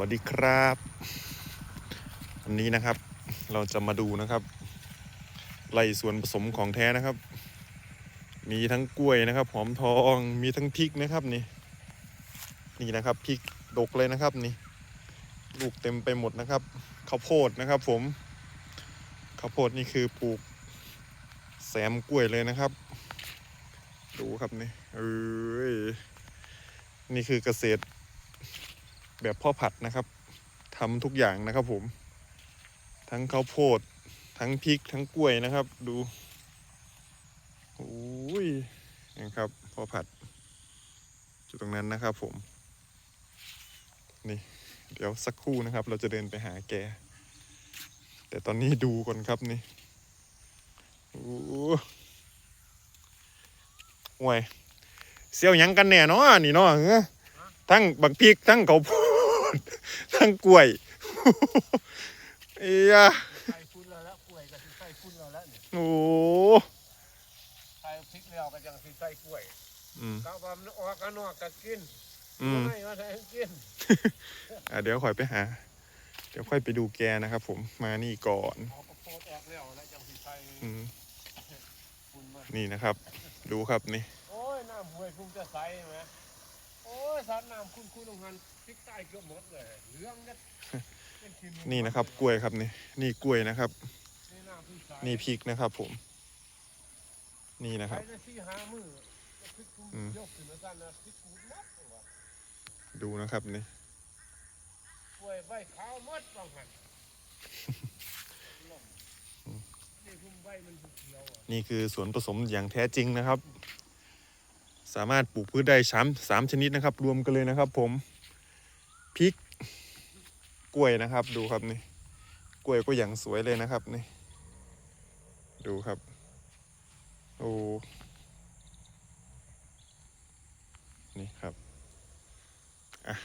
วัสดีครับวันนี้นะครับ เราจะมาดูนะครับไล่ส่วนผสมของแท้นะครับ มีทั้งกล้วยนะครับ หอมทองมีทั้งพริกนะครับนี่ นี่นะครับพริกดกเลยนะครับนี่ ลูกเต็มไปหมดนะครับข้าวโพดนะครับ ผมข้าวโพดนี่คือปลูกแซมกล้วยเลยนะครับ ดูครับนี่เอ้ยนี่คือเกษตร แบบพ่อผัดนะครับทำทุกอย่างนะครับผม ทั้งข้าวโพด ทั้งพริก ทั้งกล้วยนะครับ ดูโอ้ยนะครับพ่อผัดจุดตรงนั้นนะครับผม นี่ เดี๋ยวสักครู่นะครับ เราจะเดินไปหาแก แต่ตอนนี้ดูก่อนครับนี่โอ้ห่วยเซี่ยวยังกันแน่เนาะนี่เนาะเอ้อทั้งบักพริกทั้งข้าวโพด ทั้งกล้วยเอียใส่ฟุ้นแล้วแล้วกล้วยก็สิใส่ฟุ้นแล้วแล้วนี่โอ้ใส่พริกแล้วก็ยังสิใส่กล้วยอืม ก็ว่ามันออกกันนอกก็กินอืม ไม่ว่าใส่กินอะเดี๋ยวค่อยไปหา เดี๋ยวค่อยไปดูแกนะครับผมมานี่ก่อนเอากระโปรงออกแล้วแล้วยังสิใส่อืม ฟุ้นมานี่นะครับ ดูครับนี่ โอ้ยน้ำห้วยพุ่งจะใส่ไหม โอ้ยสารน้ำคุ้นคุ้นลงหันพริกใต้เกือบหมดเลยเหลืองเนี่ยเป็นขี้มูกนี่นะครับ กล้วยครับนี่นี่กล้วยนะครับ นี่น้ำเพิ่งใส่นี่พริกนะครับ ผม นี่นะครับใส่ได้สี่ห้ามือแล้วพริกพุ่งอืม ยกขึ้นมาสั่นนะพริกกูดหมดเลยว่ะดูนะครับนี่กล้วยใบขาวหมดบางหันล่มนี่พุ่งใบมันเขียวอะนี่คือส่วนผสมอย่างแท้จริงนะครับ สามารถปลูกพืชได้สามสามชนิดนะครับ รวมกันเลยนะครับ ผมพริกกล้วยนะครับ ดูครับนี่กล้วยก็อย่างสวยเลยนะครับนี่ ดูครับ โอ้นี่ครับอะ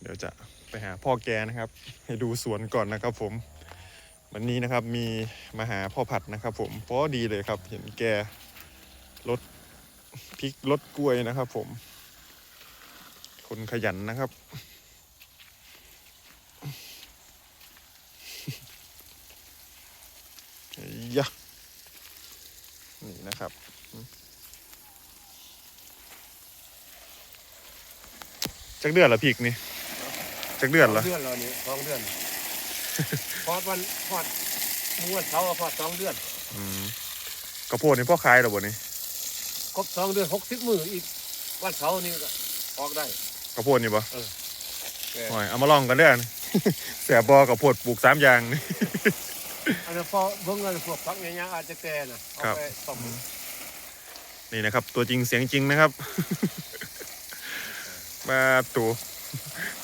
เดี๋ยวจะไปหาพ่อแกนะครับ ให้ดูสวนก่อนนะครับ ผม วันนี้นะครับมีมาหาพ่อผัดนะครับ ผมเพราะดีเลยครับ เห็นแกรถ พริกรถกล้วยนะครับ ผม คนขยันนะครับ ยะ นี่นะครับจักเดือนละพริกนี่จักเดือนละเดือนแล้วนี่สองเดือนพอดวันพอดม้วนเสาร์พอดสองเดือน อืมกระโพดนี่พ่อขายหรอบ่นี่ ครบสองเดือนหกสิบมืออีกวันเสาร์นี่ก็ออกได้กระโพดนี่บ่แกหน่อยเอามาลองกันเด้อ แสบบอกระโพดปลูกสามอย่างนี่อันนั้นพอเบิ่งเงินพวกพักเงี้ยๆอาจจะแก่น่ะเอาครับไปต้มนี่นะครับ ตัวจริงเสียงจริงนะครับ มาตัว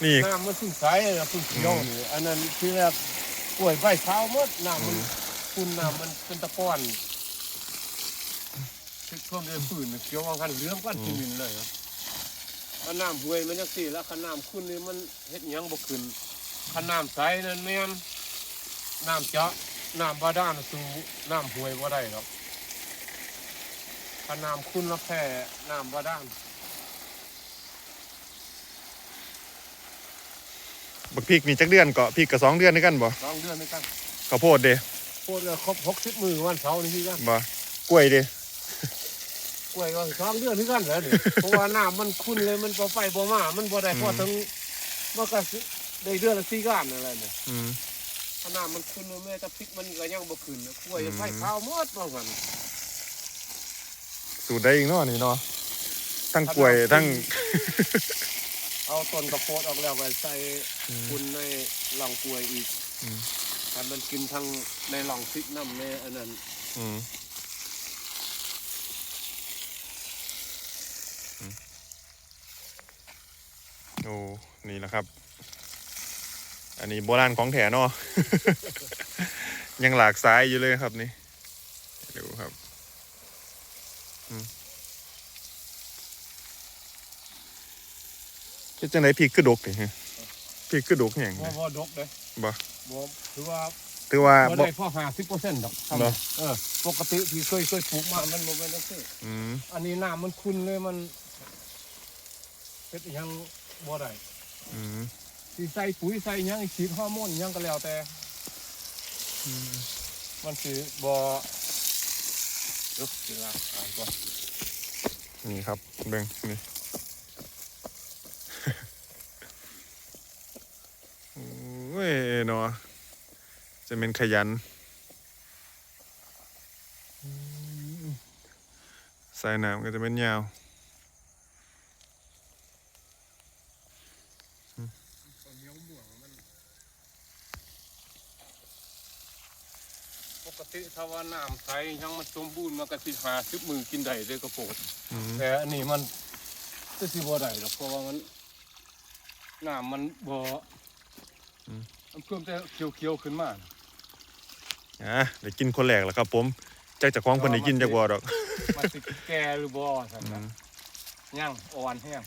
นี่ น้ำมันสุดใสนะสุดเขียวนี่อันนั้นที่แรกกล้วยใบขาวหมดน้ำมันคุณน้ำมันเป็นตะกอน ที่ท่วมด้วยฝืนเขียววางกันเหลืองกันที่มินเลยครับถ้าน้ำห้วยมันจังสี่แล้วขน้ำคุณนี่มันเฮ็ดหยังบ่ขึ้นขน้ำใสนั่นแม่นน้ำเจาะน้ำบาดาลสู่น้ำห้วยบ่ได้หรอกขน้ำคุณแล้วแค่น้ำบาดาลบักพริกนี่จักเดือนเกาะพริกกับสองเดือนด้วยกันบ่สองเดือนด้วยกันข้าวโพดเด้โคตรครบหกสิบมือวันเสาร์นี่พี่กันบ่กล้วยเด้ กล้วยก็สองเดือนที่กันแล้วนี่เพราะว่าน้ำมันคุ้นเลยมันบ่ไปบ่มา มันบ่ได้พอถึงมันก็สิได้เดือนละสี่ก้านอะไรเนี่ยอืมถ้าน้ำมันคุ้นเลยแม่แต่พริกมันก็ยังบ่ขึ้นนะกล้วยอืมไฟขาวหมดบางวันสูตรได้อีกเนาะนี่เนาะทั้งกล้วยทั้ง เอาต้นกระโพดออกแล้วไปใส่อืมคุณในหล่องกล้วยอีกอืม ถ้ามันกินทั้งในหล่องพริกน้ำในอันนั้น อืมอืม โอ้ นี่นะครับ อันนี้โบราณของแถเนาะ ยังหลากสายอยู่เลยครับนี่ดูครับอืมเฮ็ดจังไดพริกคือดกนี่ฮะพริกคือดกแห่งบ่นะบ่ดกเลยบ่บ่ถือว่าถือว่าบ่บ่ได้พอ50%ดอกเหรอเออปกติที่เคยเคยปลูกมามันบ่แม่นจังซี่อืมอันนี้น้ำมันคุ้นเลยมันเป็นอหยัง บ่ได้อืมสิใส่ปุ๋ยใส่หยังฉีดฮอร์โมนหยังก็แล้วแต่มันสิบ่เดี๋ยวเวลาอ่านก่อนนี่ครับเบิ่งนี่ โอ้ยเนาะจะเป็นขยัน สายน้ำก็จะเป็นยาว ต้นเหนียวม่วงมันปกติถ้า ว่าน้ำใสยังมันสมบูรณ์มันก็สิหาสิบมือกินได้เลยกระโปดอืมแต่อันนี้มันก็สิบ่ได้หรอกเพราะว่ามันน้ำมันบ่มันเพิ่มแต่เขียวๆขึ้นมาอะเดี๋ยวกินคนแรกแล้วครับผมจากจากของคนได้กินจากบ่ดอก มันสิแก่หรือบ่ซั่นอืนะมยังอ่อนแห้ง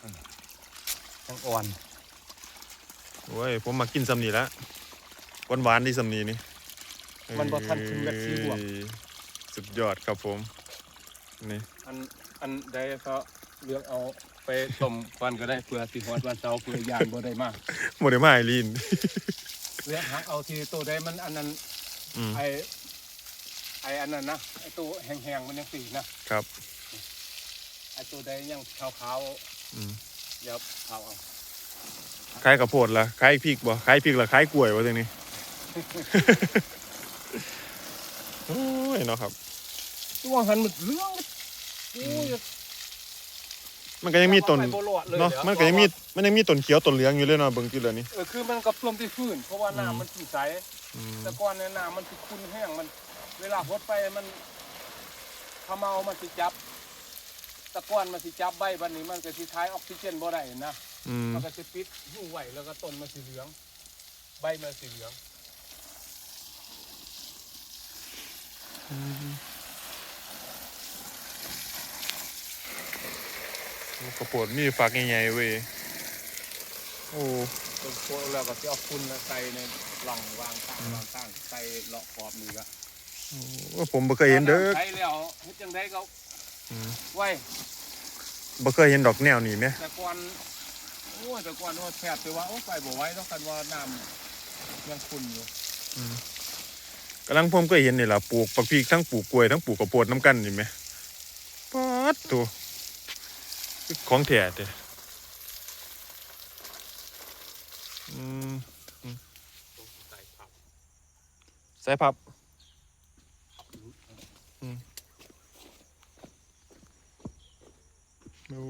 อันนี้ยังอ่อน โอ้ยผมมากินสำนีละหวานหวานๆดีสำนีนี่ มันบ่ทันถึงแบบสีบวกเอ้ยสุดยอดครับผม นี่ อันอันใดก็เลือกเอาไปต้มก่อนก็ได้เพื่อสิฮอดวันเสาร์เพื่อยานบ่ได้มากโมเดลมาไอรีน เลือกหักเอาที่ตัวใดมันอันนั้นอืมไอไออันนั้นนะไอตัวแห้งๆมันยังสีนะครับ ไอตัวใดยังขาวอืมๆอย่าเผาเอาคล้ายกับโพดละคล้ายพริกบ่คล้ายพริกละคล้ายกล้วยวะตรงนี้ โอ้ยเนาะครับตัวหันมันเหลืองโอ้ยมันก็ยังมีต้นไปบ่รอดลยเนาะดี๋ยวมันก็ยังมีมันยังมีต้นเขียวต้นเหลืองอยู่เลยเนาะเบิ่งจุดเลยนี่เออคือมันกับพรมที่ฟื้นเพราะว่าอืมน้ำมันสิใสอืมแต่ก่อนเนี่ยน้ำมันสิขุ่นแห้งมัน เวลาหดไปมันขมเมามันสิจับแตะก้อนมันสิจับใบบันนี้มันก็สิท้ายออกซิเจนบ่ได้นะอืมมันก็สิปิดหูไหวแล้วก็ต้นมันสีเหลือง ใบมันสีเหลือง กระโปดมีฝักใหญ่ๆเว้ย โอ้ต้นโพแล้วก็จะเอาคุณน่ะใส่ในหล่องวางตั้งวางตั้งใส่เลาะขอบนี่ก็โอ้ผมบ่เคยเห็นเด้อใช้แล้วเฮ็ดจังไดก็อืมไว้บ่เคยเห็นดอกแนวนี้แหมแต่ก่อนโอ้ยแต่ก่อนว่าแทบจะว่าโอ้ไปบ่ไหว้ต้องกันว่าน้ำยังขุ่นอยู่ กำลังผมก็เห็นนี่ล่ะปลูกปักพริกทั้งปลูกกล้วยทั้งปลูกกระโพดน้ำกันนี่แหมป๊าดตัวของแท้เด้อืมต้องใส่ผักสายพับ ดู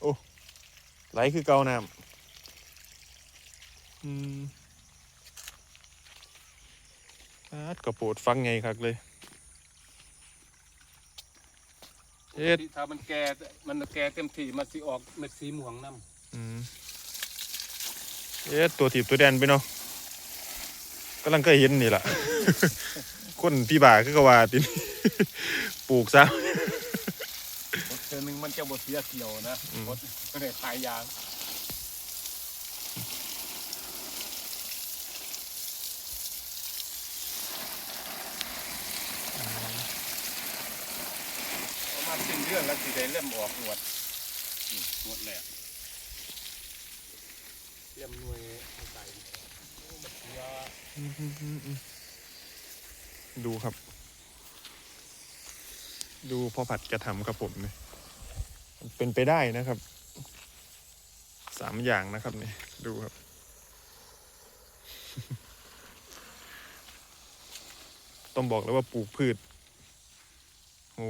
โอ้ ไหลคือเกาน้ำอืมอาดกระโปดฟังไงครับเลยเฮ็ดที่ถ้ามันแก่ มันแก่เต็มที่มันสิออกเม็ดสีม่วงน้ำอืมเอ๊ะตัวถีบตัวแดนไปเนาะกำลังเคยเห็นนี่แหละคนพี่บ่าคือก็ว่าติปลูกซะ เทือหนึงมันจะบดเสียเกี่ยวนะอืม บดไม่ได้ตายยางประมาณสิ้นเดือนแล้วสิได้เริ่มออกหนวดนี่หนวดแหลกเริ่มหน่วยใส่โอ้มันเสียดูครับ ดูพอผัดกระทำครับผมเนี่ยมัน เป็นไปได้นะครับสามอย่างนะครับนี่ดูครับ ต้องบอกแล้วว่าปลูกพืชโอ้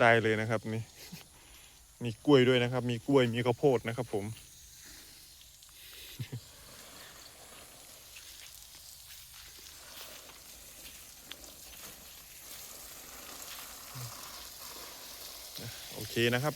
ได้เลยนะครับนี่ มีกล้วยด้วยนะครับ มีกล้วยมีข้าวโพดนะครับผม เคนะครับ